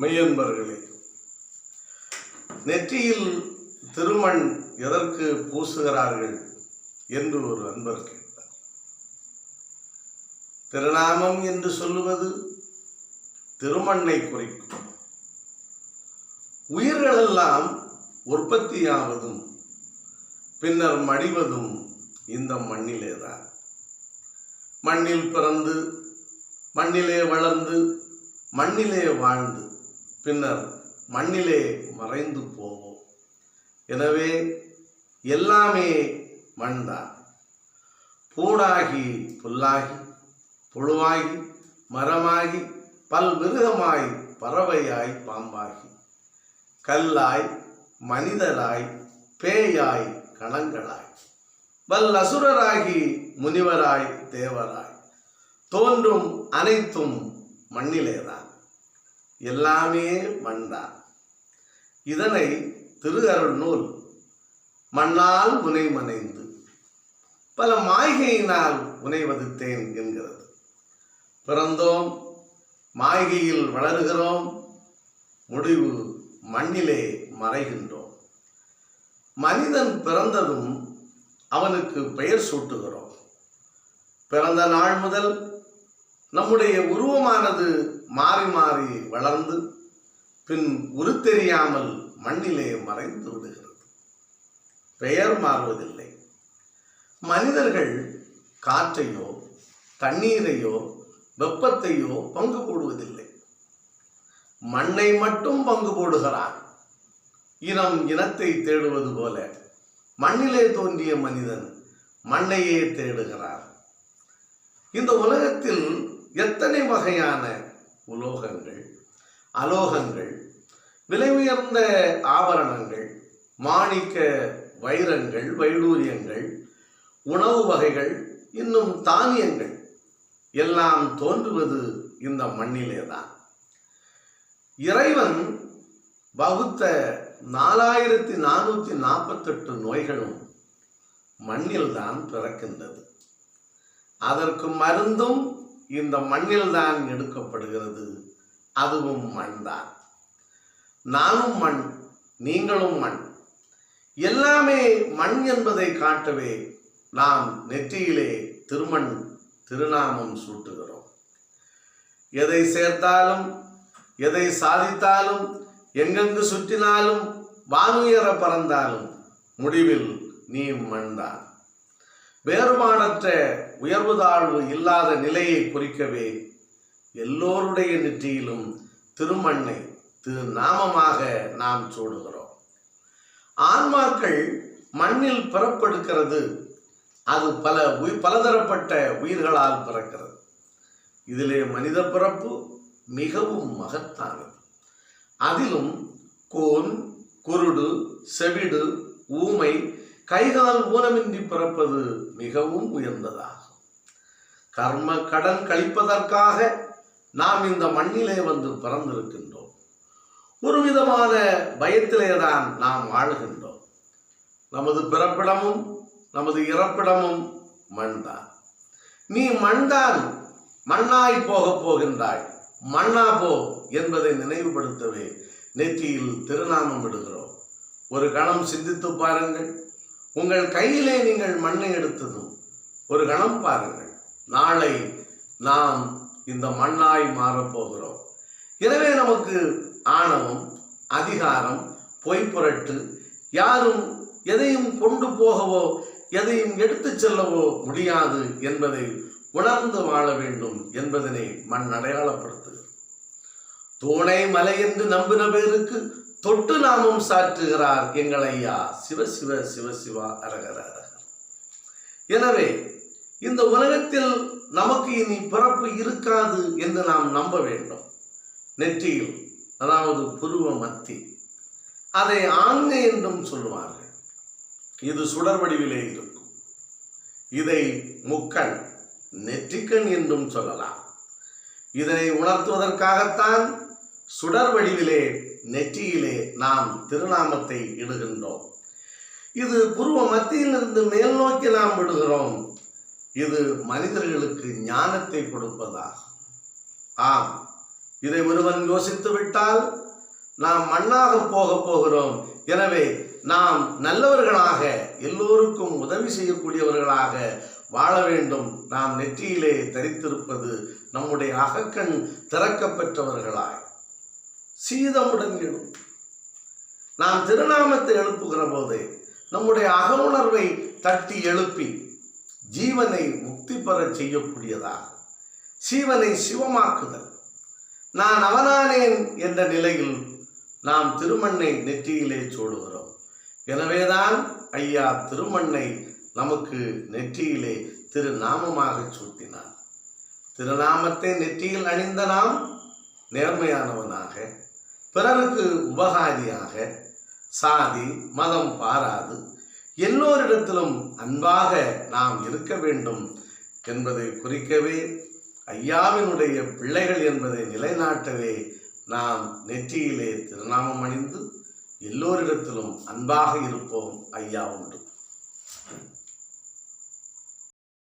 மெய்யன்பர்களே நெற்றியில் திருமண் எதற்கு பூசுகிறார்கள் என்று ஒரு அன்பர் கேட்டார். திருநாமம் என்று சொல்லுவது திருமண்ணை குறிக்கும். உயிர்களெல்லாம் உற்பத்தியாவதும் பின்னர் மடிவதும் இந்த மண்ணிலேதான். மண்ணில் பிறந்து மண்ணிலே வளர்ந்து மண்ணிலே வாழ்ந்து பின்னர் மண்ணிலே மறைந்து போவோம். எனவே எல்லாமே மண்தான். பூடாகி புல்லாகி புழுவாகி மரமாகி பல்விருகமாய் பறவையாய் பாம்பாகி கல்லாய் மனிதராய் பேயாய் கணங்களாய் வல் அசுரராகி முனிவராய் தேவராய் தோன்றும் அனைத்தும் மண்ணிலேதான். எல்லாமே மண்தான். இதனை திரு அருள் நூல் மண்ணால் உனை மனைந்து பல மாய்கையினால் உனை வதித்தேன் என்கிறது. பிறந்தோம் மாய்கையில் வளருகிறோம் முடிவு மண்ணிலே மறைகின்றோம். மனிதன் பிறந்ததும் அவனுக்கு பெயர் சூட்டுகிறோம். பிறந்த நாள் முதல் நம்முடைய உருவமானது மாறி மாறி வளர்ந்து பின் உருத்தெரியாமல் மண்ணிலே மறைந்து விடுகிறது. பெயர் மாறுவதில்லை. மனிதர்கள் காற்றையோ தண்ணீரையோ வெப்பத்தையோ பங்கு போடுவதில்லை. மண்ணை மட்டும் பங்கு போடுகிறார். இனம் இனத்தை தேடுவது போல மண்ணிலே தோன்றிய மனிதன் மண்ணையே தேடுகிறார். இந்த உலகத்தில் எத்தனை வகையான உலோகங்கள் அலோகங்கள் விலை உயர்ந்த ஆபரணங்கள் மாணிக்க வைரங்கள் வைடூரியங்கள் உணவு வகைகள் இன்னும் தானியங்கள் எல்லாம் தோன்றுவது இந்த மண்ணிலே தான் இறைவன் வகுத்த நாலாயிரத்தி நானூற்றி நாற்பத்தெட்டு நோய்களும் மண்ணில்தான் பிறக்கின்றது. அதற்கு மருந்தும் இந்த மண்ணில்தான் எடுக்கப்படுகிறது. அதுவும் மண் தான் நானும் மண் நீங்களும் மண். எல்லாமே மண் என்பதை காட்டவே நாம் நெற்றியிலே திருமண் திருநாமம் சூட்டுகிறோம். எதை சேர்த்தாலும் எதை சாதித்தாலும் எங்கெங்கு சுற்றினாலும் வானுயர பறந்தாலும் முடிவில் நீ மண்தான். வேறுபாடற்ற உயர்வு தாழ்வு இல்லாத நிலையை குறிக்கவே எல்லோருடைய நெற்றியிலும் திருமண்ணை திரு நாமமாக நாம் சூடுகிறோம். ஆன்மாக்கள் மண்ணில் பிறப்பெடுக்கிறது. அது பல உயிர் பலதரப்பட்ட உயிர்களால் பிறக்கிறது. இதிலே மனித பிறப்பு மிகவும் மகத்தானது. அதிலும் கோன் குருடு செவிடு ஊமை கைகால் ஊனமின்றி பிறப்பது மிகவும் உயர்ந்ததாகும். கர்ம கடன் கழிப்பதற்காக நாம் இந்த மண்ணிலே வந்து பிறந்திருக்கின்றோம். ஒரு விதமான பயத்திலே தான் நாம் வாழ்கின்றோம். நமது பிறப்பிடமும் நமது இறப்பிடமும் மண்தான். நீ மண்தான் மண்ணாய் போகப் போகின்றாய். மண்ணா போ என்பதை நினைவுபடுத்தவே நெற்றியில் திருநாமம் விடுகிறோம். ஒரு கணம் சிந்தித்து பாருங்கள். உங்கள் கையிலே நீங்கள் மண்ணை எடுத்ததும் ஒரு கணம் பாருங்கள். நாளை நாம் இந்த மண்ணாய் மாறப்போகிறோம். எனவே நமக்கு ஆணவம் அதிகாரம் பொய்ப்புரட்டு யாரும் எதையும் கொண்டு போகவோ எதையும் எடுத்துச் செல்லவோ முடியாது என்பதை உணர்ந்து வாழ வேண்டும் என்பதனை மண் அடையாளப்படுத்துகிறது. தூணை மலை என்று நம்பின பேருக்கு தொட்டு நாமும் சாற்றுகிறார் எங்கள் ஐயா. சிவ சிவ சிவ சிவா அரகர அரகர். எனவே இந்த உலகத்தில் நமக்கு இனி பிறப்பு இருக்காது என்று நாம் நம்ப வேண்டும். நெற்றியில் அதாவது புருவ மத்தி அதை ஆண்மை என்றும் சொல்லுவார்கள். இது சுடர் வடிவிலே இருக்கும். இதை முக்கண் நெற்றிக்கண் என்றும் சொல்லலாம். இதனை உணர்த்துவதற்காகத்தான் சுடர் வடிவிலே நெற்றியிலே நாம் திருநாமத்தை இடுகின்றோம். இது புருவ மத்தியிலிருந்து மேல் நோக்கி நாம் விடுகிறோம். இது மனிதர்களுக்கு ஞானத்தை கொடுப்பதாகும். ஆம் இதை ஒருவன் யோசித்து விட்டால் நாம் மண்ணாக போக போகிறோம். எனவே நாம் நல்லவர்களாக எல்லோருக்கும் உதவி செய்யக்கூடியவர்களாக வாழ வேண்டும். நாம் நெற்றியிலே தரித்திருப்பது நம்முடைய அகக்கண் திறக்கப்பெற்றவர்களாய். சீதமுடன் எழும். நாம் திருநாமத்தை எழுப்புகிற போது நம்முடைய அகவுணர்வை தட்டி எழுப்பி ஜீவனை முக்தி பெற செய்யக்கூடியதாக. சீவனை சிவமாக்குதல். நான் அவனானேன் என்ற நிலையில் நாம் திருமண்ணை நெற்றியிலே சூடுகிறோம். எனவேதான் ஐயா திருமண்ணை நமக்கு நெற்றியிலே திருநாமமாக சூட்டினார். திருநாமத்தை நெற்றியில் அணிந்த நாம் நேர்மையானவனாக பிறருக்கு உபகாரியாக சாதி மதம் பாராது எல்லோரிடத்திலும் அன்பாக நாம் இருக்க வேண்டும் என்பதை குறிக்கவே ஐயாவினுடைய பிள்ளைகள் என்பதை நிலைநாட்டவே நாம் நெற்றியிலே திருநாமம் அணிந்து எல்லோரிடத்திலும் அன்பாக இருப்போம் ஐயா உண்டு